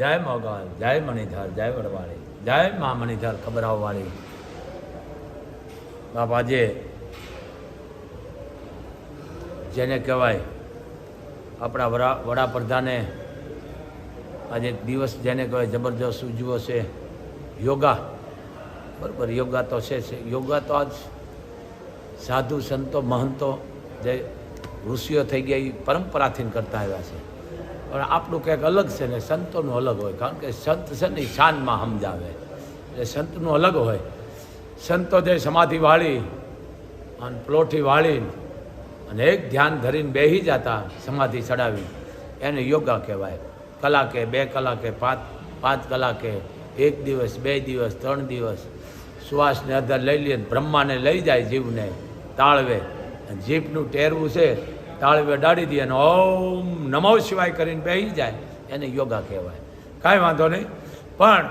જય મોગલ જય મણિધર, જય વડવાળી, જય મા મણિધર ખબરાવવાળી. બાપા જે જેને કહેવાય, આપણા વડા, વડાપ્રધાને આજે દિવસ જેને કહેવાય જબરજસ્ત ઉજવો છે યોગા. બરાબર, યોગા તો છે યોગા તો આજ સાધુ સંતો, મહંતો જે ઋષિઓ થઈ ગયા, એ પરંપરાથી કરતા આવ્યા છે. પણ આપણું કંઈક અલગ છે ને સંતોનું અલગ હોય, કારણ કે સંત છે ને એ શાનમાં સમજાવે. એટલે સંતનું અલગ હોય. સંતો જે સમાધિ વાળી અને પ્લોઠી વાળી અને એક ધ્યાન ધરીને બેસી જતા સમાધિ ચડાવી, એને યોગા કહેવાય. કલાકે બે કલાકે પાંચ પાંચ કલાકે એક દિવસ, બે દિવસ, ત્રણ દિવસ. શ્વાસને અંદર લઈ લઈએ બ્રહ્માને લઈ જાય જીવને, તાળવે. અને જીભનું ટેરવું છે તાળવે વડાડી દે અને ઓમ નમો શિવાય કરીને બેસી જાય. એને યોગા કહેવાય. કાંઈ વાંધો નહીં. પણ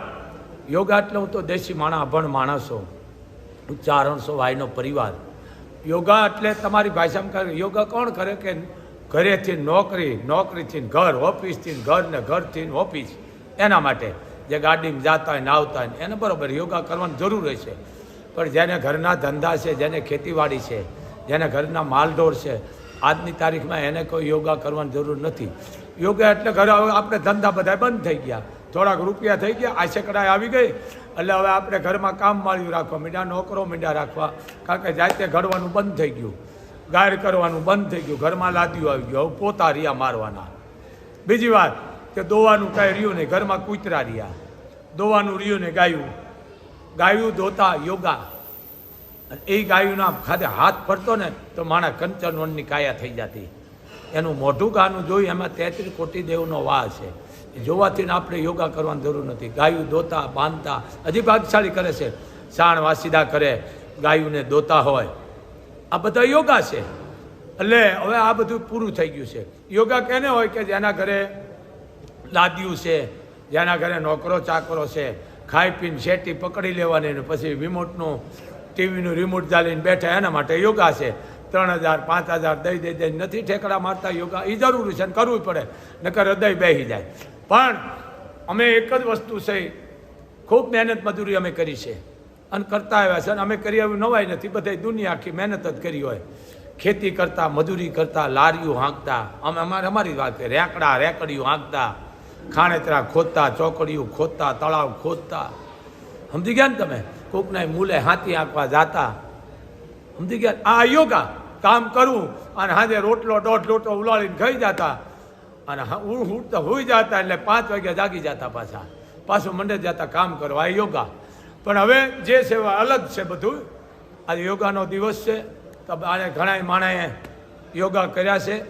યોગા એટલે હું તો દેશી માણસ અભણ માણસો. ચારણસો ભાઈનો પરિવાર. યોગા એટલે તમારી ભાષામાં યોગા કોણ કરે કે ઘરેથી નોકરી, નોકરીથી ઘર, ઓફિસથી ઘર ને ઘરથી ઓફિસ. એના માટે જે ગાડીમાં જતા હોય ને આવતા હોય એને બરાબર યોગા કરવાની જરૂર છે. પણ જેને ઘરના ધંધા છે, જેને ખેતીવાડી છે, જેને ઘરના માલઢોર છે આજની તારીખમાં એને કોઈ યોગા કરવાની જરૂર નથી. યોગા એટલે ઘરે હવે આપણે ધંધા બધા બંધ થઈ ગયા. થોડાક રૂપિયા થઈ ગયા, આશે આવી ગઈ. એટલે હવે આપણે ઘરમાં કામ માળ્યું રાખવા મીંડા, નોકરો મીંડા રાખવા. કારણ કે જાતે ઘડવાનું બંધ થઈ ગયું. ગાયર કરવાનું બંધ થઈ ગયું. ઘરમાં લાદ્યું આવી ગયું. હવે પોતા રહ્યા મારવાના. બીજી વાત કે દોવાનું કાંઈ રહ્યું નહીં. ઘરમાં કૂતરા રહ્યા. દોવાનું રહ્યું ને ગાયું. ગાયું ધોતા યોગા. અને એ ગાયુંના ખાતે હાથ ફરતો ને તો માણા કંચન વનની કાયા થઈ જતી. એનું મોઢું ગાનું જોયું એમાં તેત્રીસ કોટી દેવનો વાહ છે. જોવાથી ને આપણે યોગા કરવાની જરૂર નથી. ગાયું દોતા, બાંધતા, હજી ભાગશાળી કરે છે. સાણ વાસીદા કરે, ગાયુંને દોતા હોય. આ બધા યોગા છે. એટલે હવે આ બધું પૂરું થઈ ગયું છે. યોગા કેને હોય કે જેના ઘરે લાદ્યું છે, જેના ઘરે નોકરો ચાકરો છે, ખાઈ પીને શેટી પકડી લેવાની ને પછી રિમોટનું ટીવીનું રિમોટ ચાલીને બેઠા એના માટે યોગા છે. ત્રણ હજાર, પાંચ હજાર દઈ દઈ દઈ નથી ઠેકડા મારતા યોગા. એ જરૂરી છે ને કરવું પડે, નકર હૃદય બેસી જાય. પણ અમે એક જ વસ્તુ છે, ખૂબ મહેનત મજૂરી અમે કરી છે. અને કરતા આવ્યા છે અને અમે કરી આવ્યું નવાય નથી બધા દુનિયા આખી મહેનત જ કરી હોય. ખેતી કરતા, મજૂરી કરતા, લારીઓ હાંકતા, અમે અમારે અમારી વાત કરીએ રેકડા, રેકડીઓ હાંકતા, ખાણેતરા ખોદતા, ચોકડીઓ ખોદતા, તળાવ ખોદતા. સમજી ગયા ને તમે? કોકના મૂલે હાથી આંકવા જાતા. સમજી ગયા? આ યોગા કામ કરવું અને હાજે રોટલો દોઢ લોટો ઉલાળીને ખાઈ જતા. અને ઉઠતા હોઈ જતા એટલે પાંચ વાગ્યા જાગી જતા પાછા. પાછું મંડે જતા કામ કરવા. આ યોગા. પણ હવે જે છે અલગ છે બધું. આજે યોગાનો દિવસ છે. તો આને ઘણાય માણાએ યોગા કર્યા છે.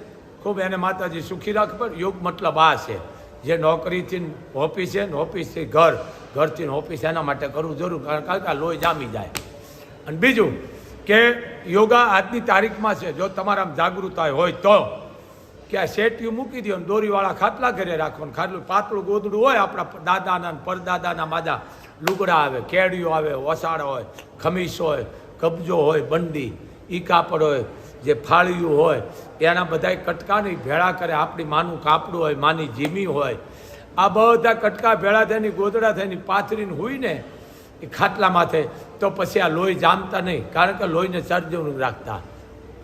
ખૂબ એને માતાજી સુખી રાખ. પણ યોગ મતલબ આ છે. જે નોકરીથી ઓફિસ ને ઓફિસથી ઘર. ઘરથી ઓફિસ એના માટે કરવું જરૂર, કારણ કે લોહી જામી જાય. અને બીજું કે યોગા આજની તારીખમાં છે, જો તમારામાં જાગૃતતા હોય તો. કે આ શેટીયું મૂકી દો દોરીવાળા ખાટલા ઘરે રાખવાનું ખાટલું પાતળું ગોદડું હોય આપણા દાદાના પરદાદાના માદા. લુગડા આવે કેડિયું આવે ઓસાડ હોય, ખમીસ હોય, કબજો હોય, બંડી, ઈ કાપડ હોય, જે ફાળિયું હોય, એના બધા કટકાની ભેળા કરે. આપણી માનું કાપડું હોય, માની જીમી હોય આ બધા કટકા ભેળા થઈને, ગોદડા થઈને, પાથરીને હોય ને એ ખાટલા માથે, તો પછી આ લોહી જામતા નહીં. કારણ કે લોહીને સર્જવું રાખતા.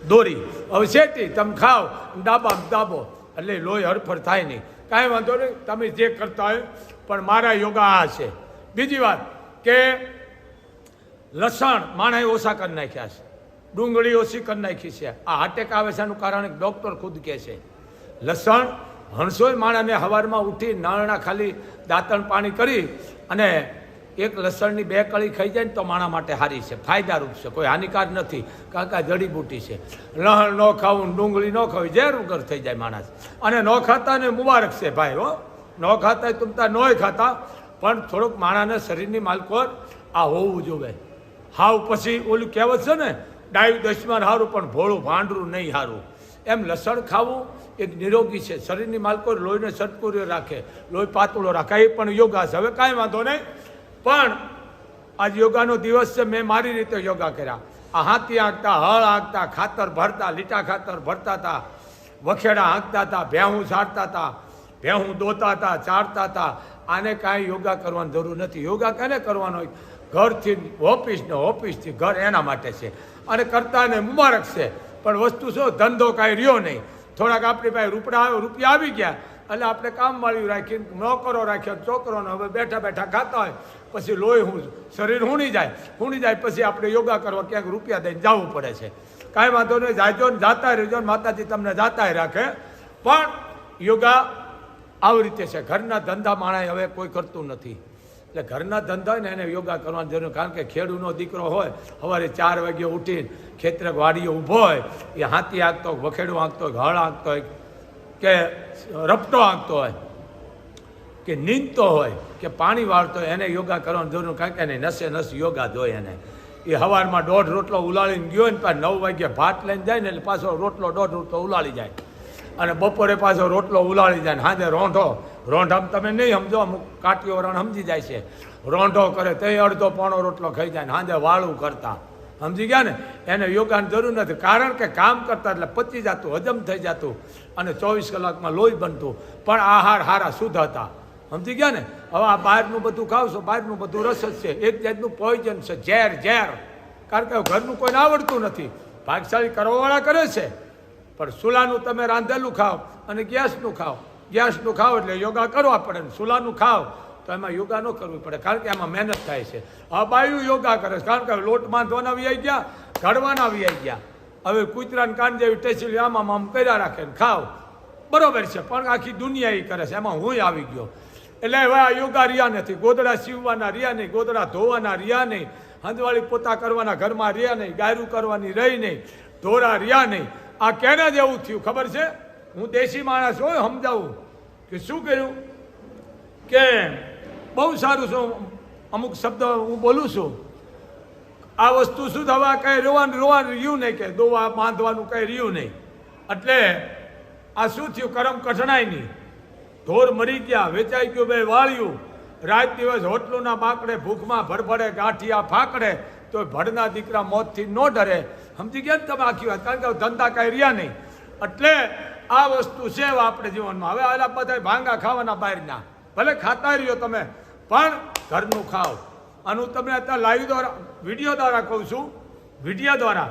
દોરી, હવે શેટી તમે ખાઓ, ડાબા દાબો એટલે લોહી હરફર થાય નહીં. કાંઈ વાંધો નહીં, તમે જે કરતા હોય, પણ મારા યોગા આ છે. બીજી વાત કે લસણ માણે ઓછા કરી નાખ્યા છે. ડુંગળી ઓછી કરી નાખી છે. આ હાટેક આવે છે, એનું કારણ ડૉક્ટર ખુદ કહે છે. લસણ હણસોય માણસને સવારમાં ઉઠી નાળના ખાલી દાંતણ પાણી કરી અને એક લસણની બે કળી ખાઈ જાય ને તો માણા માટે સારી છે. ફાયદારૂપ છે. કોઈ હાનિકાર નથી. કારણ કે આ છે. લહણ ન ખાવું, ડુંગળી ન ખાવી ઝેર ઉગર થઈ જાય માણસ. અને ન ખાતા ને મુબારક છે ભાઈ, હો. ન ખાતા તમતા નોય ખાતા. પણ થોડુંક માણાને શરીરની માલકોર આ હોવું જોવે. હાવ પછી ઓલું કહેવત છે ને, ડાયુ દસમાન સારું પણ ભોળું ભાંડરું નહીં સારું એમ લસણ ખાવું એક નિરોગી છે. શરીરની માલકો લોહીને સટકુર્યો રાખે. લોહી પાતળો રાખે. એ પણ યોગા છે હવે કાંઈ વાંધો નહીં. પણ આજ યોગાનો દિવસ છે. મેં મારી રીતે યોગા કર્યા. આ હાથી આંકતા હળ આંકતા ખાતર ભરતા, લીટા ખાતર ભરતા હતા. વખેડા હાંકતા હતા, ભેહું ઝાડતા હતા, ભેહું દોતા હતા ચાડતા હતા. આને કાંઈ યોગા કરવાની જરૂર નથી. યોગા કોને કરવાનો? ઘરથી ઓફિસ ને ઓફિસથી ઘર એના માટે છે. અને કરતાને મુબારક છે. પણ વસ્તુ શું? ધંધો કાંઈ રહ્યો નહીં. થોડાક આપણી પાસે રૂપડા રૂપિયા આવી ગયા. એટલે આપણે કામ વાળ્યું રાખીને નોકરો રાખ્યો છોકરોને હવે બેઠા બેઠા ખાતા હોય. પછી લોહી હું, શરીર હુણી જાય. હુણી જાય પછી આપણે યોગા કરવા ક્યાંક રૂપિયા દઈને જવું પડે છે. કાંઈ વાંધો નહીં, જાજો ને જાતા રહેજો ને માતાજી તમને જાતા રાખે. પણ યોગા આવી રીતે છે. ઘરના ધંધા માણાય હવે કોઈ કરતું નથી. એટલે ઘરના ધંધા ને એને યોગા કરવાની જરૂર. કારણ કે ખેડૂનો દીકરો હોય સવારે ચાર વાગે ઉઠીને ખેતરે વાડીએ ઊભો હોય, એ હાથી આંકતો હોય, વખેડું આંકતો હોય હળ આંકતો હોય, કે રપટો આંકતો હોય, કે નીંદતો હોય, કે પાણી વાળતો હોય, એને યોગા કરવાની જરૂર. કારણ કે એને નસે નસ યોગા ધોય એને. એ સવારમાં દોઢ રોટલો ઉલાળીને ગયો ને પાછા નવ વાગ્યે ભાત લઈને જાય ને એટલે પાછો રોટલો દોઢ રોટલો ઉલાળી જાય. અને બપોરે પાછો રોટલો ઉલાળી જાય ને હાજે રોંઢો રોંઢામાં તમે નહીં સમજો, અમુક કાટીઓ રણ સમજી જાય છે. રોંઢો કરે તે અડધો પોણો રોટલો ખાઈ જાય ને સાંજે વાળું કરતા. સમજી ગયા ને? એને યોગાની જરૂર નથી. કારણ કે કામ કરતા એટલે પચી જતું, હજમ થઈ જતું અને ચોવીસ કલાકમાં લોહી બનતું. પણ આહાર હારા શુદ્ધ હતા. સમજી ગયા ને? હવે આ બહારનું બધું ખાવશો, બહારનું બધું રસ જ છે. એક જાતનું પોઈઝન છે, ઝેર ઝેર. કારણ કે ઘરનું કોઈને આવડતું નથી. ભાગશાળી કરવાવાળા કરે છે. પણ સુલાનું તમે રાંધેલું ખાઓ અને ગેસનું ખાઓ. ગેસનું ખાવ એટલે યોગા કરવા પડે સુલાનું ખાવ, તો એમાં યોગા ન કરવું પડે, કારણ કે એમાં મહેનત થાય છે. અબાયું બાયું યોગા કરે છે, કારણ કે લોટ બાંધવાના આવી ગયા, ઘડવાના આવી ગયા. હવે કૂતરાને કાન જેવી ટેચલી આમાં આમ કર્યા રાખે ને ખાવ. બરોબર છે, પણ આખી દુનિયા એ કરે છે, એમાં હું આવી ગયો. એટલે હવે આ યોગા રહ્યા નથી, ગોદડા સીવવાના રહ્યા નહીં, ગોદડા ધોવાના રહ્યા નહીં, હંદવાળી પોતા કરવાના ઘરમાં રહ્યા નહીં, ગાયરું કરવાની રહી નહીં, ધોરા રહ્યા નહીં. આ કેને જેવું થયું ખબર છે? હું દેશી માણસ હોય, સમજાવું કે શું કર્યું? કે બહુ સારું છું. અમુક શબ્દ હું બોલું છું. આ વસ્તુ શું થવા કંઈ રોવાનું રોવાનું રહ્યું નહીં કે દોવા બાંધવાનું કંઈ રહ્યું નહીં. એટલે આ શું થયું? કરમ કઠણાય નહીં ઢોર મરી ગયા, વેચાઈ ગયું બે વાળ્યું. રાત દિવસ હોટલોના બાકડે ભૂખમાં ભડભડે ગાંઠિયા ફાકડે તો ભડના દીકરા મોતથી ન ડરે. સમજી ગયા ને તમે આખી વાત? કારણ કે ધંધા કાંઈ રહ્યા નહીં. એટલે આ વસ્તુ છે આપણે જીવનમાં. હવે આલા બધા ભાંગા ખાવાના બહારના ભલે ખાતા રહ્યો તમે, પણ ઘરનું ખાઓ અને હું તમને અત્યારે લાઈવ દ્વારા વીડિયો દ્વારા કહું છું વીડિયો દ્વારા.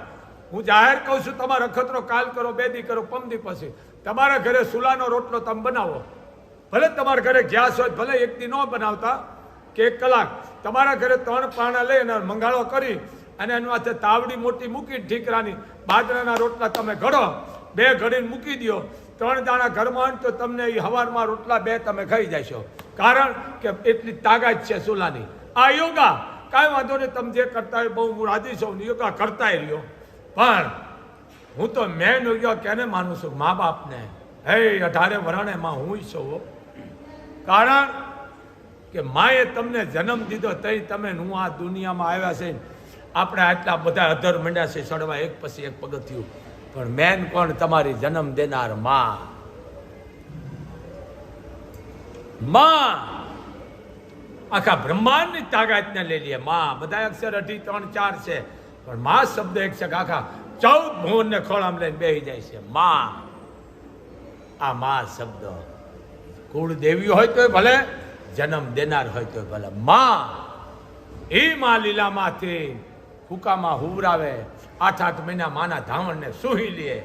હું જાહેર કહું છું, તમારો અખતરો કાલ કરો, બે દી કરો પમદી પછી. તમારા ઘરે સુલાનો રોટલો તમે બનાવો. ભલે તમારા ઘરે ગેસ હોય, ભલે એક દી ન બનાવતા, કે એક કલાક. તમારા ઘરે ત્રણ પાણા લઈ અને મંગાળો કરી, અને એના માથે તાવડી મોટી મૂકી ઠીકરાની બાજરાના રોટલા તમે ઘડો. બે ઘડીને મૂકી દો ત્રણ દાણા ઘરમાં તો તમને એ હવારમાં રોટલા બે તમે ખાઈ જશો. કારણ કે એટલી તાકાત છે સુલાની. આ યોગા, કાંઈ વાંધો નહીં, તમે જે કરતા હોય બહુ હું રાજી છું. યોગા કરતાય રહ્યો. પણ હું તો મેન યોગા કેને માનું છું? મા બાપને હે, અઢારે વરણે માં હું છું. કારણ કે માએ તમને જન્મ દીધો તઈ તમે હું આ દુનિયામાં આવ્યા છે આપણે આટલા બધા અધર મંડ્યા છે ચડવા એક પછી એક પગથિયું. પણ મેન કોણ તમારી જન્મ દેનારમાં? માં! આખા બ્રહ્માંડની તાકાતને લઈ લઈએ માં. બધા અક્ષર અઢી, ત્રણ, ચાર છે. પણ માં શબ્દ એક છે આખા ચૌદ ભુવનને ખોળામ લઈને બેસી જાય છે. માં. આ માં શબ્દ. કુળ દેવી હોય તોય ભલે, જન્મ દેનાર હોય તોય ભલે. માં. એ માં લીલામાંથી ફૂકામાં હુવરાવે આઠ આઠ મહિના માના ધાવણને સૂહી લે.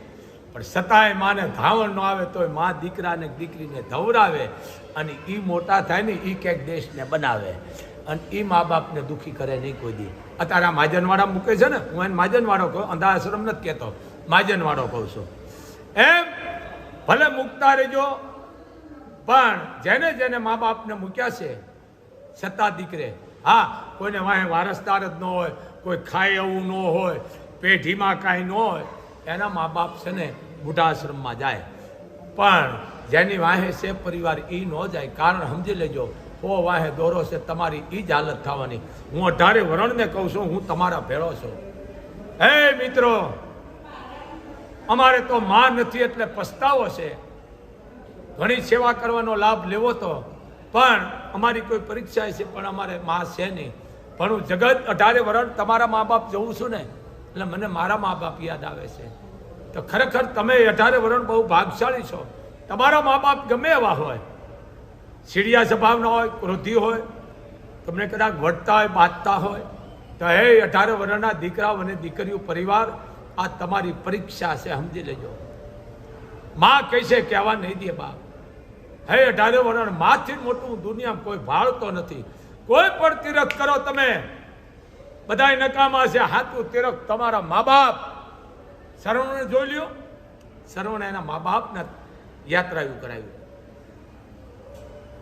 પણ છતાંય માને ધાવણ ન આવે તોય મા દીકરાને દીકરીને ધવરાવે અને એ મોટા થાય ને એ ક્યાંક દેશને બનાવે. અને એ મા બાપને દુઃખી કરે નહીં કોઈ દી. અત્યારે આ માજનવાળા મૂકે છે ને, હું એને માજનવાળો કહું અંધા આશ્રમ નથી કહેતો માજનવાળો કહું છું. એમ ભલે મૂકતા રહેજો, પણ જેને જેને મા બાપને મૂક્યા છે છતાં દીકરે. હા, કોઈને વાહે વારસદાર જ ન હોય કોઈ ખાય એવું ન હોય, પેઢીમાં કાંઈ ન હોય, એના મા બાપ છે ને બુઢાશ્રમમાં જાય. પણ જેની વાહે છે પરિવાર એ ન જાય. કારણ સમજી લેજો ઓ વાહે દોરો છે, તમારી એ જ હાલત થવાની. હું અઢારે વરણને કહું છું, હું તમારા ભેળો છું. હે મિત્રો, અમારે તો માં નથી એટલે પસ્તાવો છે. ઘણી સેવા કરવાનો લાભ લેવો તો. પણ અમારી કોઈ પરીક્ષા છે, પણ અમારે માં છે નહીં. પણ જગત અઢારે વરણ તમારા મા બાપ જોઉં છું ને, એટલે મને મારા મા બાપ યાદ આવે છે. તો ખરેખર તમે અઢારે વરણ બહુ ભાગશાળી છો. તમારા મા બાપ ગમે એવા હોય. સીડિયા સ્વભાવના હોય, ક્રોધી હોય, તમને કદાચ વટતા હોય, બાંધતા હોય, તો હે અઢારે વર્ષના દીકરાઓ અને દીકરીઓ, પરિવાર, આ તમારી પરીક્ષા છે, સમજી લેજો. માં કહેશે કહેવા નહીં દે બાપ. હે, અઢારે વર્ષ માથી મોટું દુનિયામાં કોઈ ભાળતો નથી. કોઈ પણ તિરક કરો તમે, બધાય નકામા છે. હાથું તિરક તમારા મા બાપ સરવણે જોઈ લ્યો. સરવણે એના મા બાપને યાત્રાયું કરાવ્યું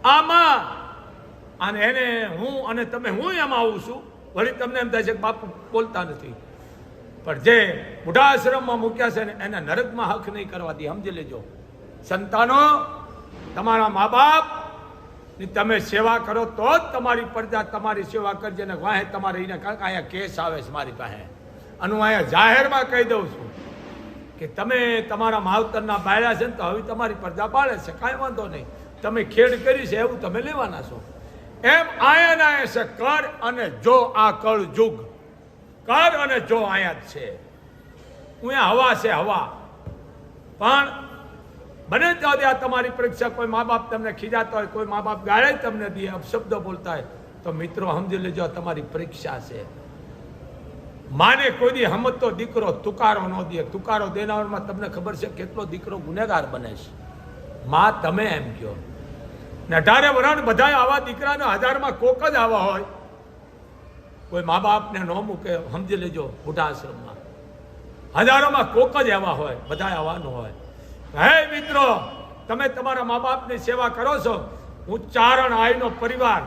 આમાં, અને એને હું અને તમે હું એમાં આવું છું. વળી તમને એમ થાય છે કે બાપુ બોલતા નથી. પણ જે બુઢા આશ્રમમાં મૂક્યા છે ને, એને નરકમાં હક નહીં કરવા દે. સમજી લેજો. સંતાનો, તમારા મા બાપ ની તમે સેવા કરો તો જ તમારી પ્રજા તમારી સેવા કરજે ને વાહે તમારે એને અહીંયા કેસ આવે છે મારી પાસે. અને હું અહીંયા જાહેરમાં કહી દઉં છું કે તમે તમારા માવતરના બાળ્યા છે ને તો હવે તમારી પ્રજા બાળે છે, કાંઈ વાંધો નહીં. તમે ખેડ કરી છે, એવું તમે લેવાના છો. એમ આયા ના છે, કર અને જો આ કળ જુગ. કર અને જો આયા જ છે. અહીંયા હવા છે, હવા. પણ બને ત્યાં આ તમારી પરીક્ષા કોઈ મા બાપ તમને ખીજાતા હોય, કોઈ મા બાપ ગાળે તમને દે અપશબ્દ બોલતા હોય, તો મિત્રો સમજી લેજો આ તમારી પરીક્ષા છે. માને કોઈ દી હમતો દીકરો તુકારો ન દે, તુકારો દેનારમાં તમને ખબર છે કેટલો દીકરો ગુનેગાર બને છે. માં, તમે એમ કહો. ને અઢારે વરાણ બધા આવા દીકરાને હજારમાં કોક જ આવા હોય. કોઈ મા બાપને ન મૂકે, સમજી લેજો બુઢા આશ્રમમાં હજારોમાં કોક જ એવા હોય બધા આવા ન હોય. હે મિત્રો, તમે તમારા મા બાપની સેવા કરો છો. હું ચારણ આઈનો પરિવાર.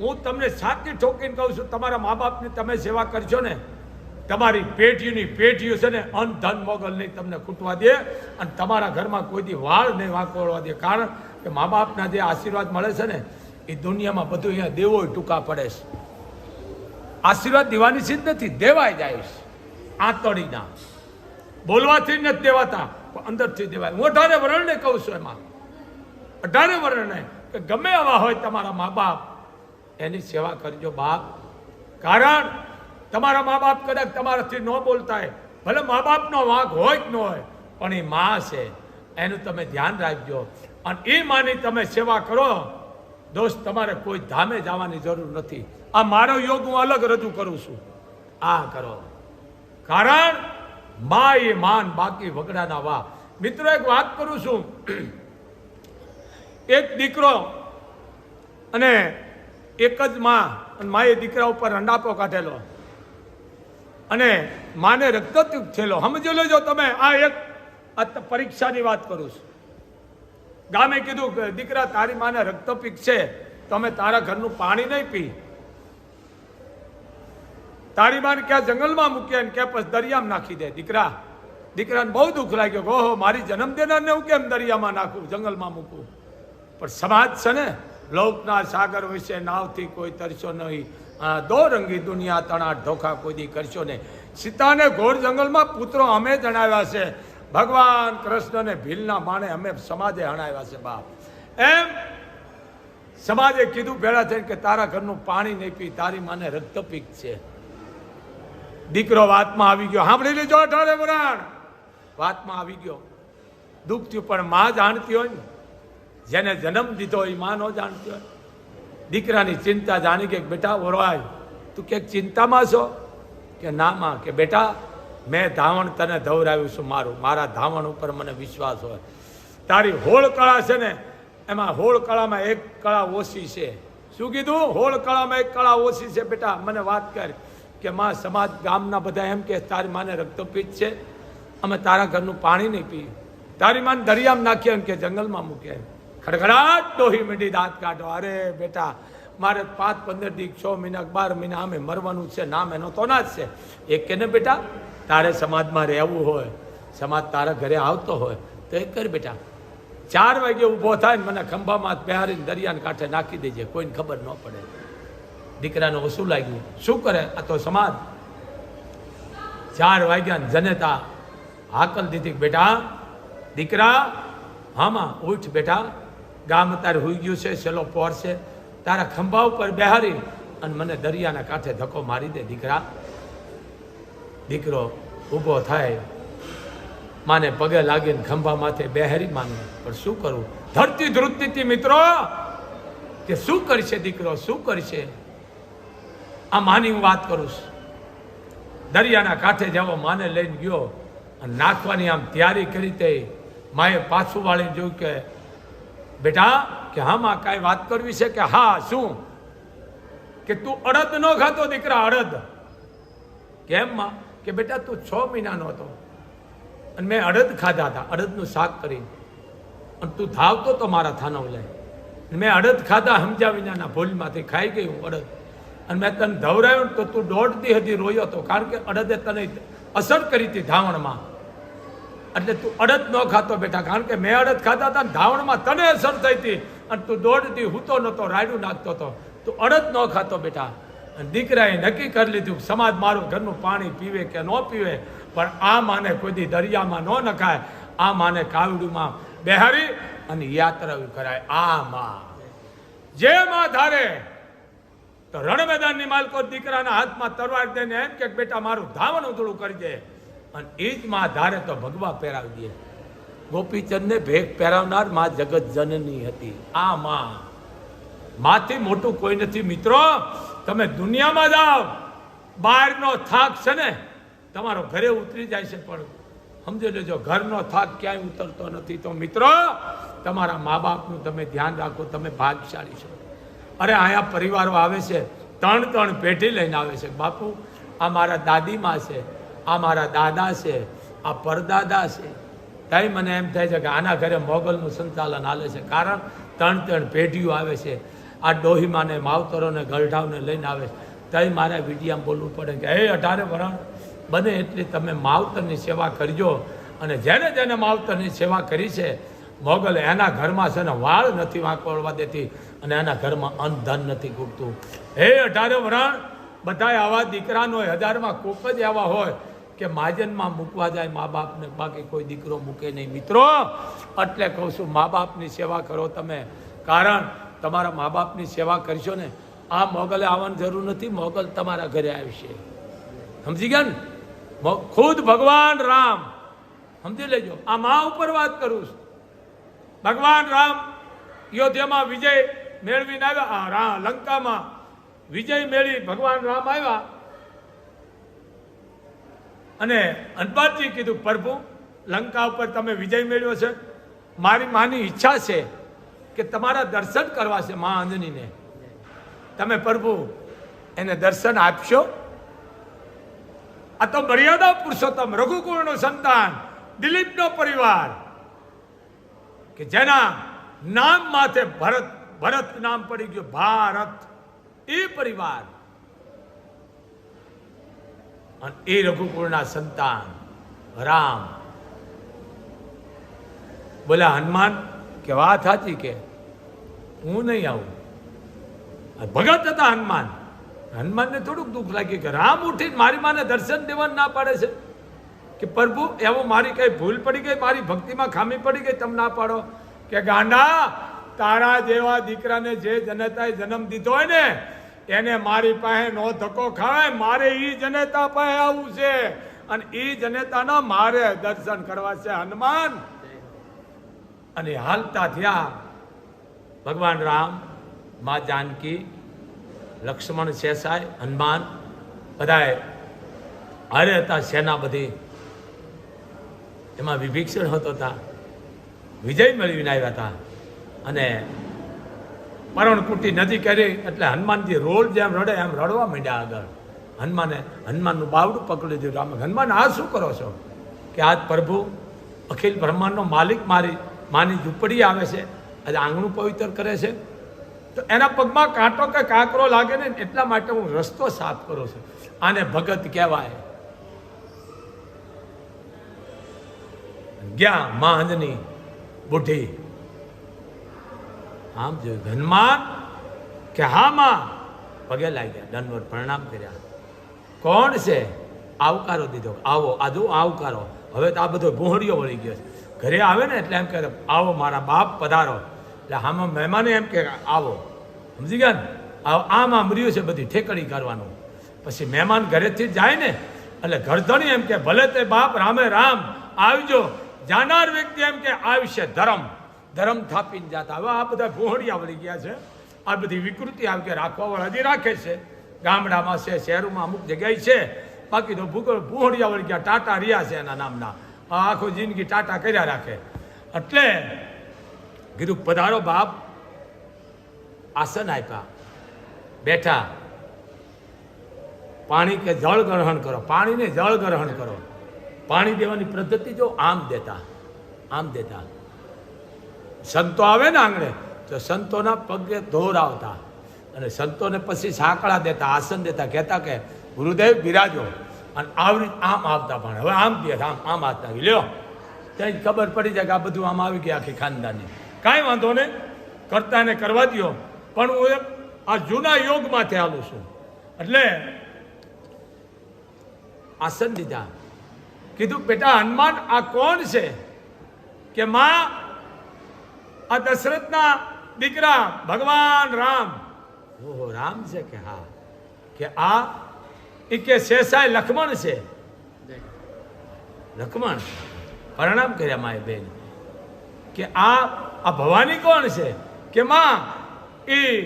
હું તમને સાચી ઠોકીને કહું છું, તમારા મા બાપની તમે સેવા કરશો ને. તમારી પેઢીની પેઢીઓ છે ને, અન ધન મોગલ નહીં તમને ખૂટવા દે અને તમારા ઘરમાં કોઈ દી વાળ નહીં વાંકોળવા દે. કારણ કે મા બાપના જે આશીર્વાદ મળે છે ને, એ દુનિયામાં બધું અહીંયા દેવો ટૂંકા પડે છે. આશીર્વાદ દેવાની સિદ્ધ નથી, દેવાય જાય છે. આંતળીના બોલવાથી નથી દેવાતા. અંદરથી દેવાય હું અઢારે વર્ણને કહું છું એમાં. અઢારે વર્ણને કે ગમે આવા હોય તમારા મા બાપ એની સેવા કરજો બાપ. કારણ તમારા મા બાપ કદાચ તમારાથી ન બોલતા હોય. ભલે મા બાપનો વાંક હોય કે ન હોય, પણ એ મા છે. એનું તમે ધ્યાન રાખજો. અને એ માની તમે સેવા કરો. દોસ્ત, તમારે કોઈ ધામે જવાની જરૂર નથી. આ મારો યોગ હું અલગ રજૂ કરું છું. આ કરો. કારણ મા એ માન બાકી વગડાના વા મિત્રો, એક વાત કરું છું. એક દીકરો અને એક જ માં અને માએ દીકરા ઉપર અંડાપો કાઢેલો. અને માને રક્તત્યુગ થયેલો. સમજી લેજો તમે, આ એક આ પરીક્ષાની વાત કરું છું. ગામે કીધું કે, દીકરા, તારી માને રક્તપીક છે. તો અમે તારા ઘરનું પાણી નહીં પી. તારી માને ક્યાં જંગલમાં મૂકે ને ક્યાં પછી દરિયામાં નાખી દે. દીકરા, દીકરાને બહુ દુઃખ લાગ્યો ઓહો, મારી જન્મ દેનારને હું કેમ દરિયામાં નાખું, જંગલમાં મૂકું? પણ સમાજ છે ને, લોકના સાગર વિશે નાવથી કોઈ તરશો નહીં. દો રંગી દુનિયા તણાટ ધોખા કોઈ દી કરશો નહીં. સીતાને ઘોર જંગલમાં પુત્રો અમે જણાવ્યા છે. ભગવાન કૃષ્ણને ભીલના માણે અમે સમાજે હણાવ્યા છે બાપ. એમ સમાજે કીધું ભેળા થઈને કે, તારા ઘરનું પાણી નહીં પી, તારી માને રક્તપીક છે. દીકરો વાતમાં આવી ગયો. સાંભળી લેજો, અઢારે વરાણ. વાતમાં આવી ગયો. દુઃખ થયું, પણ માં જાણતી હોય ને, જેને જન્મ દીધો એ માં ન જાણતી હોય. દીકરાની ચિંતા જાણી કે, બેટા ઓરવાય તું ક્યાંક ચિંતામાં છો? કે, ના, માં. કે, બેટા, મેં ધાવણ તને ધવરાવ્યું છું મારું. મારા ધાવણ ઉપર મને વિશ્વાસ હોય. તારી હોળ કળા છે ને, એમાં હોળ કળામાં એક કળા ઓછી છે. શું કીધું? હોળ કળામાં એક કળા ઓછી છે, બેટા. મને વાત કર. કે માં, સમાજ ગામના બધા એમ કે, તારી માને રક્તપીત છે, અમે તારા ઘરનું પાણી નહીં પીએ. તારી માને દરિયામાં નાખીએ એમ કે, જંગલમાં મૂકે ખડખડાટ ડોહી મીંડી દાંત કાઢો. અરે બેટા, મારે પાંચ, પંદર દી, છ મહિના, બાર મહિના અમે મરવાનું છે, નામ એનો તો ના જ છે. એક કે ને, બેટા, તારે સમાજમાં રહેવું હોય, સમાજ તારા ઘરે આવતો હોય, તો એક કર બેટા. ચાર વાગે ઊભો થાય મને ખંભામાં પહેરીને દરિયાને કાંઠે નાખી દેજે, કોઈને ખબર ન પડે. દીકરાને ઓછું લાગ્યું. શું કરે? આ તો સમાજ. ચાર વાગ્યા જનેતા હાકલ દીધી બેટા, દીકરા, હામાં ઉઠ બેટા. ગામ તારે હોઈ ગયું છે, છેલ્લો પોર છે. તારા ખંભા ઉપર બેહારી અને મને દરિયાના કાંઠે ધક્કો મારી દે દીકરા. દીકરો ઊભો થાય. માને પગે લાગીને ખંભા માથે બેહરી માને. પણ શું કરવું ધરતી ધ્રુજતી મિત્રો, કે શું કરશે દીકરો? શું કરશે? આ માની હું વાત કરું છું. દરિયાના કાંઠે જવો માને લઈને ગયો અને નાખવાની આમ તૈયારી કરી તે માએ પાછું વાળીને જોયું કે, બેટા, કે હા, માં કાંઈ વાત કરવી છે કે હા, શું? કે તું અડદ ન ખાતો, દીકરા, અડદ. કેમ, માં? કે બેટા, તું છ મહિનાનો હતો અને મેં અડદ ખાધા હતા, અડદનું શાક કરીને. અને તું ધાવતો તો મારા થાનો લઈ. મેં અડદ ખાધા સમજ્યા વિનાના ભૂલમાંથી ખાઈ હું અડદ. અને મેં તને ધવરાયું તો તું દોઢથી હજી રોયો હતો કારણ કે અડદે તને અસર કરી હતી ધાવણમાં. એટલે તું અડદ ન ખાતો બેટા. કારણ કે મેં અડદ ખાતા હતા ધાવણમાં તને અસર થઈ હતી. અને તું દોઢથી હૂતો નહોતો, રાયડું નાખતો હતો. તું અડદ ન ખાતો બેટા. અને દીકરાએ નક્કી કરી લીધું સમાજ મારું ઘરનું પાણી પીવે કે ન પીવે. પણ આ માને કોઈ દરિયામાં ન નખાય. આ માને કાવડુમાં બેહારી અને યાત્રા કરાય. આ માં. જે માં ધારે તો રણ મેદાનની માલકો દીકરાના હાથમાં તરવાર દઈને એમ કે બેટા, મારું ધાવણ ઉધળું કરી દે. અને એ જ માં ધારે તો ભગવા પહેરાવી દે. ગોપીચંદને ભેગ પહેરાવનારમાં જગત જનની હતી. આ માં. માથી મોટું કોઈ નથી, મિત્રો. તમે દુનિયામાં જાઓ. બહારનો થાક છે ને, તમારો ઘરે ઉતરી જાય છે પણ સમજો લેજો ઘરનો થાક ક્યાંય ઉતરતો નથી તો મિત્રો, તમારા મા બાપનું તમે ધ્યાન રાખો, તમે ભાગશાળી છો. અરે અહીંયા પરિવારો આવે છે, ત્રણ ત્રણ પેઢી લઈને આવે છે. બાપુ, આ મારા દાદીમાં છે, આ મારા દાદા છે, આ પરદાદા છે. તઈ મને એમ થાય છે કે આના ઘરે મોગલનું સંચાલન હાલે છે. કારણ ત્રણ ત્રણ પેઢીઓ આવે છે. આ ડોહીમાને, માવતરોને ગલઢાવને લઈને આવે છે. ત્યાં મારે વિડીયામાં બોલવું પડે કે, હે અઢારે વરણ, બને એટલી તમે માવતરની સેવા કરજો. અને જેને જેને માવતરની સેવા કરી છે મોગલ એના ઘરમાં છે ને વાળ નથી વાંકવડવા દેતી અને એના ઘરમાં અન્ન ધન નથી કૂટતું હે અઢારે વરણ, બધાય આવા દીકરાનો હજારમાં કોક જ એવા હોય કે માજનમાં મૂકવા જાય મા બાપને, બાકી કોઈ દીકરો મૂકે નહીં. મિત્રો, એટલે કહું છું, મા બાપની સેવા કરો તમે. કારણ, તમારા મા બાપની સેવા કરશો ને, આ મોગલે આવવાની જરૂર નથી, મોગલ તમારા ઘરે આવશે. સમજી ગયા ને? ખુદ ભગવાન રામ. સમજી લેજો. આ મા ઉપર વાત કરું છું. ભગવાન રામ અયોધ્યામાં વિજય મેળવીને આવ્યા. રા લંકામાં વિજય મેળવી ભગવાન રામ આવ્યા. અને હનુમાનજી કીધું, પ્રભુ, લંકા ઉપર તમે વિજય મેળવ્યો છે. મારી માની ઈચ્છા છે કે તમારા દર્શન કરવા છે મા અંજનીને. તમે પ્રભુ એને દર્શન આપશો. આ તો મર્યાદા પુરુષોત્તમ, રઘુકુળનું સંતાન, દિલીપનો પરિવાર કે જેના નામ માથે ભરત ભરત નામ પડી ગયું, ભારત. એ પરિવાર. અને એ રઘુકુળના સંતાન, રામ. બોલ્યા હનુમાન, કે વાત સાચી કે હું નહીં આવું? ભગત હતા હનુમાન. હનુમાનને થોડુંક દુઃખ લાગ્યું કે રામ ઉઠીને મારી માને દર્શન દેવા ના પાડે છે. કે પ્રભુ, એવો મારી કઈ ભૂલ પડી ગઈ? મારી ભક્તિમાં ખામી પડી ગઈ? તમે ના પાડો. કે ગાંડા, તારા જેવા દીકરાને જે જનતાએ જન્મ દીધો હોય ને, એને મારી પાસે નો ધક્કો ખાય, મારે એ જનેતા પાસે આવવું છે. અને એ જનેતાના મારે દર્શન કરવા છે હનુમાન. અને હાલતા થયા. ભગવાન રામ, મા જાનકી, લક્ષ્મણ શેષાય, હનુમાન, બધાએ. હારે હતા સેના બધી એમાં વિભીક્ષણ હતો હતા વિજય મેળવીને આવ્યા હતા અને પરણકુટી નદી કરી એટલે હનુમાનજી રોડ જેમ રડે એમ રડવા માંડ્યા આગળ. હનુમાને, હનુમાનનું બાવડું પકડી દીધું. રામ હનુમાન, આ શું કરો છો? કે આજ પ્રભુ અખિલ બ્રહ્માંડનો માલિક મારી માની ઝૂંપડી આવે છે, આજે આંગણું પવિત્ર કરે છે. તો એના પગમાં કાંટો કે કાંકરો લાગે ને એટલા માટે હું રસ્તો સાફ કરું છું. આને ભગત કહેવાય. ગયા માંજની બુઢી. આમ જોયું ધનમાન કે હા માં? પગે લાગ્યા, દંડવત પ્રણામ કર્યા. કોણ છે? આવકારો દીધો. આવો આજુ આવકારો. હવે તો આ બધો ભૂહડીઓ વળી ગયો છે. ઘરે આવે ને એટલે એમ કહે, આવો મારા બાપ, પધારો. એટલે આમાં મહેમાને એમ કે આવો. સમજી ગયા ને? આ- આમાં મર્યું છે બધી ઠેકડી કરવાનું. પછી મહેમાન ઘરેથી જાય ને, એટલે ઘરધણી એમ કે ભલે તે બાપ રામે રામ, આવજો. જાનાર વ્યક્તિ એમ કે આવશે ધર્મ. ધર્મ થાપીને જાતા. હવે આ બધા ભૂહડિયા વળી ગયા છે. આ બધી વિકૃતિ આવી કે રાખવાવાળા હજી રાખે છે. ગામડામાં છે, શહેરોમાં અમુક જગ્યાએ છે. બાકી તો ભૂગોળ ભૂહડિયા વળી ગયા, ટાટા રહ્યા છે એના નામના. આખો જિંદગી ટાટા કર્યા રાખે. એટલે કીધું, પધારો બાપ. આસન આપ્યા. બેઠા. પાણી કે જળ ગ્રહણ કરો. પાણીને જળ ગ્રહણ કરો. પાણી દેવાની પદ્ધતિ જો આમ દેતા આમ દેતા. સંતો આવે ને આંગણે, તો સંતોના પગે ધોર આવતા અને સંતોને પછી સાંકળા દેતા, આસન દેતા, કહેતા કે, ગુરુદેવ, બિરાજો. અને આવરી આમ આવતા પણ. હવે આમ દે, આમ આમ આવતા લ્યો. ત્યાં ખબર પડી જાય કે આ બધું આમ આવી ગયા આખી ખાનદાની કાંઈ વાંધો નહીં. કરતા ને કરવા દ્યો. પણ હું એક આ જૂના યોગમાંથી આવું છું. એટલે આસન દીધા. કીધું બેટા હનુમાન આ કોણ છે કે માં આ દશરથના દીકરા ભગવાન રામ? ઓહો રામ છે કે હા. કે આ? એ કે શેષાય લક્ષ્મણ છે? લક્ષ્મણ પ્રણામ કર્યા માએ બેન. કે આ આ ભવાની કોણ છે? કે માં એ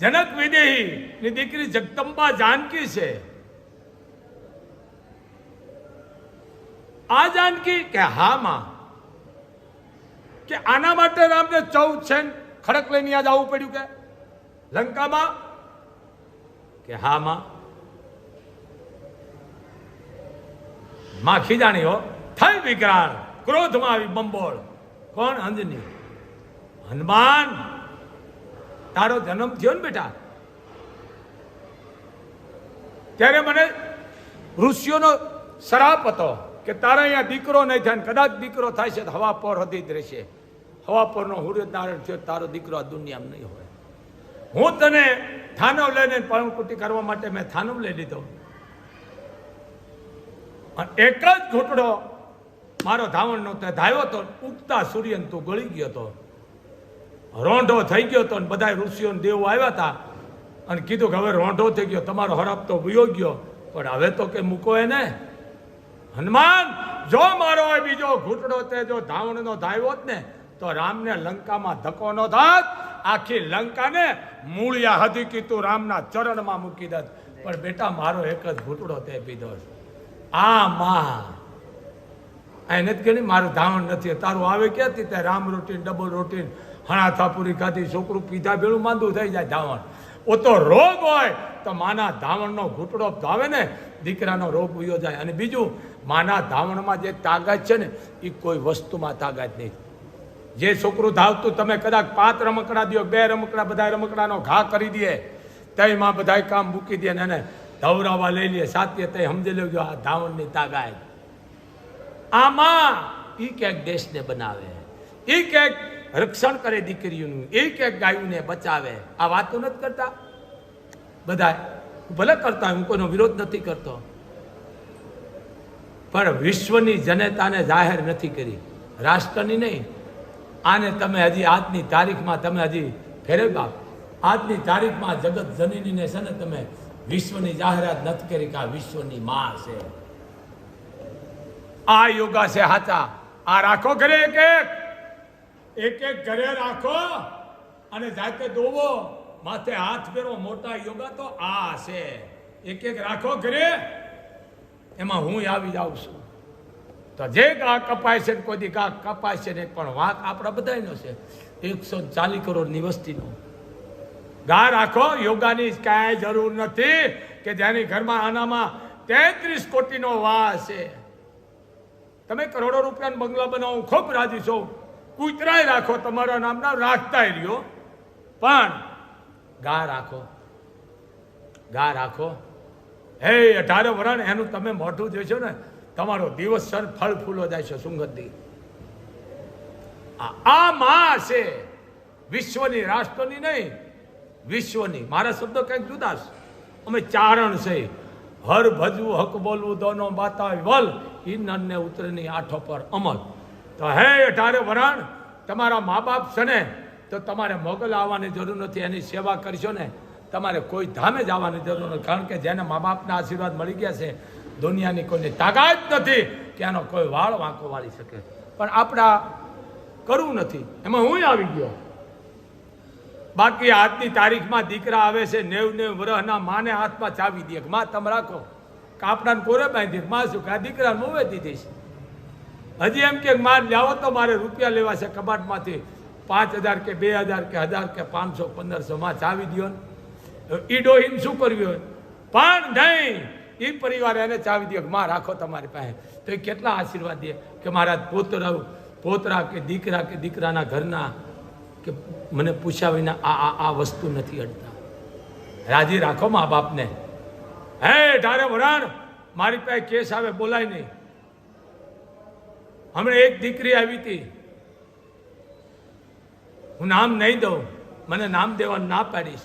જનક વિદેહી ની દીકરી જગદંબા જાનકી છે. આ જાનકી કે હા માં? કે આના માટે રામને ચૌદ છે ખડક લઈને યાદ આવવું પડ્યું કે? લંકામાં? કે હા માં? માં ખીજાણી હો. થઈ વિકરાળ. ક્રોધમાં આવી બંબોળ. કોણ અંજની હનુમાન. તારો જન્મ થયો ને બેટા. ત્યારે મને ઋષિઓનો શ્રાપ હતો. કે તારા અહીંયા દીકરો નહીં થાય કદાચ દીકરો થાય છે તો હવા પર હતી જ રહેશે. હવા પરનો હુર્ય નારાયણ થયો, તારો દીકરો આ દુનિયામાં નહીં હોય. હું તને થાનવ લઈને પણકુટી કરવા માટે મેં થાનવ લઈ લીધો. એક જ ઘૂંટડો મારો ધાવણનો તે ધાયો તો ઉગતા સૂર્યન તું ગળી ગયો તો. રોંઢો થઈ ગયો તો ને બધા ઋષિઓ દેવો આવ્યા હતા અને કીધું કે હવે રોંઢો થઈ ગયો, તમારો હરાપ તો ભૂયો ગયો. પણ હવે તો કે મૂકો એને. હનુમાન, જો મારો હોય બીજો ઘૂંટડો તે જો ધાવણનો ધાવ્યો જ ને, તો રામને લંકામાં ધક્કો નો થાત આખી લંકાને મૂળિયા હતી કીધું, રામના ચરણમાં મૂકી દત પણ બેટા, મારો એક જ ઘૂંટડો તે પીધો. આ માં એને નથી કહે મારું ધાવણ નથી. તારું આવે ક્યાંથી? તે રામ રોટીન, ડબલ રોટીન, હણા થાપુરી ખાધી, છોકરું પીધા ભેળું માંદું થઈ જાય ધાવણ. ઓ તો રોગ હોય, તો માના ધાવણનો ઘૂંટડો ધાવે ને, દીકરાનો રોગ ઉયો જાય. અને બીજું માના ધાવણમાં જે તાકાત છે ને એ કોઈ વસ્તુમાં તાકાત નહીં. જે છોકરું ધાવતું, તમે કદાચ પાંચ રમકડા દો, બે રમકડા બધા રમકડાનો ઘા કરી દે તેમાં બધા કામ મૂકી દે ને એને ધવરાવા લઈ લે. સાત્ય તે સમજી લેજો આ ધાવણની તાકાત. આમાં એ ક્યાંક દેશને બનાવે. એ ક્યાંક રક્ષણ કરે દીકરીઓનું. એ ક્યાંક ગાયુને બચાવે. આ વાતો નથી કરતા? બધા ભલે કરતા હું કોઈનો વિરોધ નથી કરતો. પણ વિશ્વની જનતાને જાહેર નથી કરી. રાષ્ટ્રની નહીં. આને તમે હજી આજની તારીખમાં તમે હજી ફેરવ્યા આજની તારીખમાં જગત જનીનીને છે ને તમે વિશ્વની જાહેરાત નથી કરી કે આ વિશ્વની માં છે. આ યોગા છે હાચા. આ રાખો ઘરે એક એક. એક એક ઘરે રાખો અને જાતે દોવો. માથે હાથ ફેરવો. મોટા યોગા તો આ છે. એક એક રાખો ઘરે. એમાં હું આવી જાઉં છું. તો જે ગા કપાય છે કોઈ ગા કપાય છે નહીં પણ વાત આપણા બધાનો છે. એકસો ચાલીસ કરોડની વસ્તીનો ગા રાખો, યોગાની કાંઈ જરૂર નથી કે જેની ઘરમાં આનામાં તેત્રીસ કોટીનો વાસ છે. તમે કરોડો રૂપિયાનો બંગલા બનાવો, ખૂબ રાજી છો. કૂતરાય રાખો, તમારા નામના રાખતા રહ્યો. પણ ગા રાખો. ગા રાખો. હે, અઢારે વરણ, એનું તમે મોઢું જોશો ને, તમારો દિવસ સર ફળ ફૂલો જાય છે સુગંધી આ માં છે. વિશ્વની રાષ્ટ્રની નહીં, વિશ્વની. મારા શબ્દો કંઈક જુદા છે. અમે ચારણ છે. હર ભજવું, હક બોલવું, દોનો બાતા વલ ઈ નનને ઉતરેની આઠો પર અમલ. તો હે, અઢારે વરાણ, તમારા મા બાપ છે ને, તો તમારે મોગલ આવવાની જરૂર નથી, એની સેવા કરશો ને તમારે કોઈ ધામે જવાની જરૂર નથી. કારણ કે જેને મા બાપના આશીર્વાદ મળી ગયા છે, દુનિયાની કોઈની તાકાત નથી કે આનો કોઈ વાળ વાંકો વાળી શકે. પણ આપણા કરવું નથી. એમાં હું આવી ગયો. બાકી આજની તારીખમાં દીકરા આવે છે નેવ નેવ વરહના માને હાથમાં ચાવી દે. માં તમે રાખો. કાપડાને કોરે બાંધી મા શું કે, આ દીકરાને મોવે દીધી છે હજી એમ કે, માર લાવો તો મારે રૂપિયા લેવા છે કબાટમાંથી. પાંચ હજાર કે બે હજાર કે હજાર કે પાંચસો, પંદરસો માં ચાવી દ્યો ને. ઈ ડોહીને શું કરવી હોય? પણ નહીં એ પરિવાર એને ચાવી દે માં, રાખો તમારી પાસે. તો એ કેટલા આશીર્વાદ દે કે મારા પોતરા પોતરા કે દીકરા કે દીકરાના ઘરના કે મને પૂછ્યા વિના આ આ આ વસ્તુ નથી અડતા. રાજી રાખો મા બાપને. હે, ઢારે વરાણ મારી પાસે કેસ આવે, બોલાય નહીં. હમણાં એક દીકરી આવી હતી. હું નામ નહીં દઉં, મને નામ દેવાનું ના પાડીશ.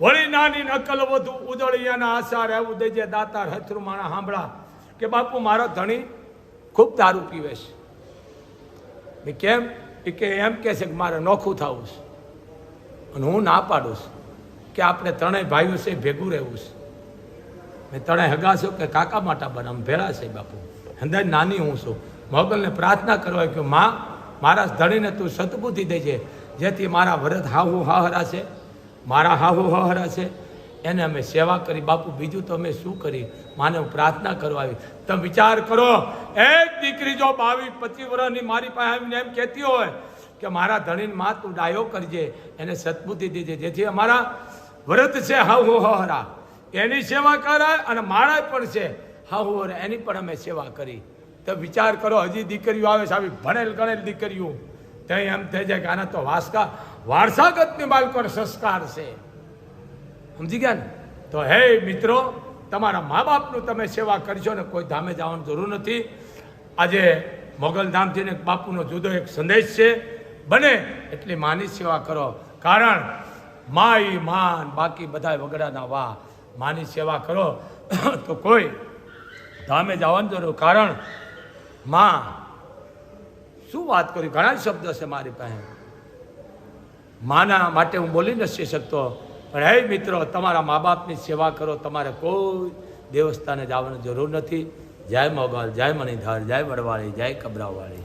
વળી નાની નકલ વધુ ઉદળિયાના આશા રહેવું દેજે દાતાર હથરું માણા સાંભળા કે બાપુ, મારો ધણી ખૂબ દારૂ પીવે છે. કેમ? એ કે એમ કે છે કે મારે નોખું થવું છે. અને હું ના પાડું છું કે આપણે ત્રણેય ભાઈઓ છે ભેગું રહેવું છે. મેં ત્રણેય હગાશો કે કાકા માટા બને આમ ભેળા છે બાપુ. અંદર નાની હું છું. મોગલને પ્રાર્થના કરવા કે, માં, મારા ધણીને તું સદબુદ્ધિ દેજે, જેથી મારા વરદ હાહુ હાહરા છે. મારા હાહુ હોહરા છે. એને અમે સેવા કરી. બાપુ, બીજું તો અમે શું કરી માને હું પ્રાર્થના કરવા આવી. તમે વિચાર કરો, એક દીકરી જો બાવીસ, પચીસ વર્ષની મારી પાસે આવીને એમ કહેતી હોય કે મારા ધણીને માં તું ડાયો કરજે, એને સદબુદ્ધિ દેજે. જેથી અમારા વ્રત છે હાહુ હોહરા એની સેવા કરાય અને મારા પણ છે હાહુ હાહરા એની પણ અમે સેવા કરી. તો વિચાર કરો, હજી દીકરીઓ આવે છે, આવી ભણેલ ગણેલ દીકરીઓ. ત્યાં એમ થઈ જાય કે આના તો વાસકા વારસાગતની બાળકોને સંસ્કાર છે. સમજી ગયા ને? તો હે મિત્રો, તમારા મા બાપનું તમે સેવા કરશો ને કોઈ ધામે જવાની જરૂર નથી. આજે મોગલ ધામથી ને બાપુનો જુદો એક સંદેશ છે. બને એટલી માની સેવા કરો. કારણ માઈ, માન, બાકી બધા વગડાના વાહ. માની સેવા કરો. તો કોઈ ધામે જવાનું જરૂર. કારણમાં, શું વાત કરી? ઘણા શબ્દ છે મારી પાસે. માના માટે હું બોલી નથી શકતો. પણ હે મિત્રો, તમારા મા બાપની સેવા કરો. તમારે કોઈ દેવસ્થાને જવાની જરૂર નથી. જય મોગલ, જય મણિધર, જય વડવાળી, જય કબરાવાળી.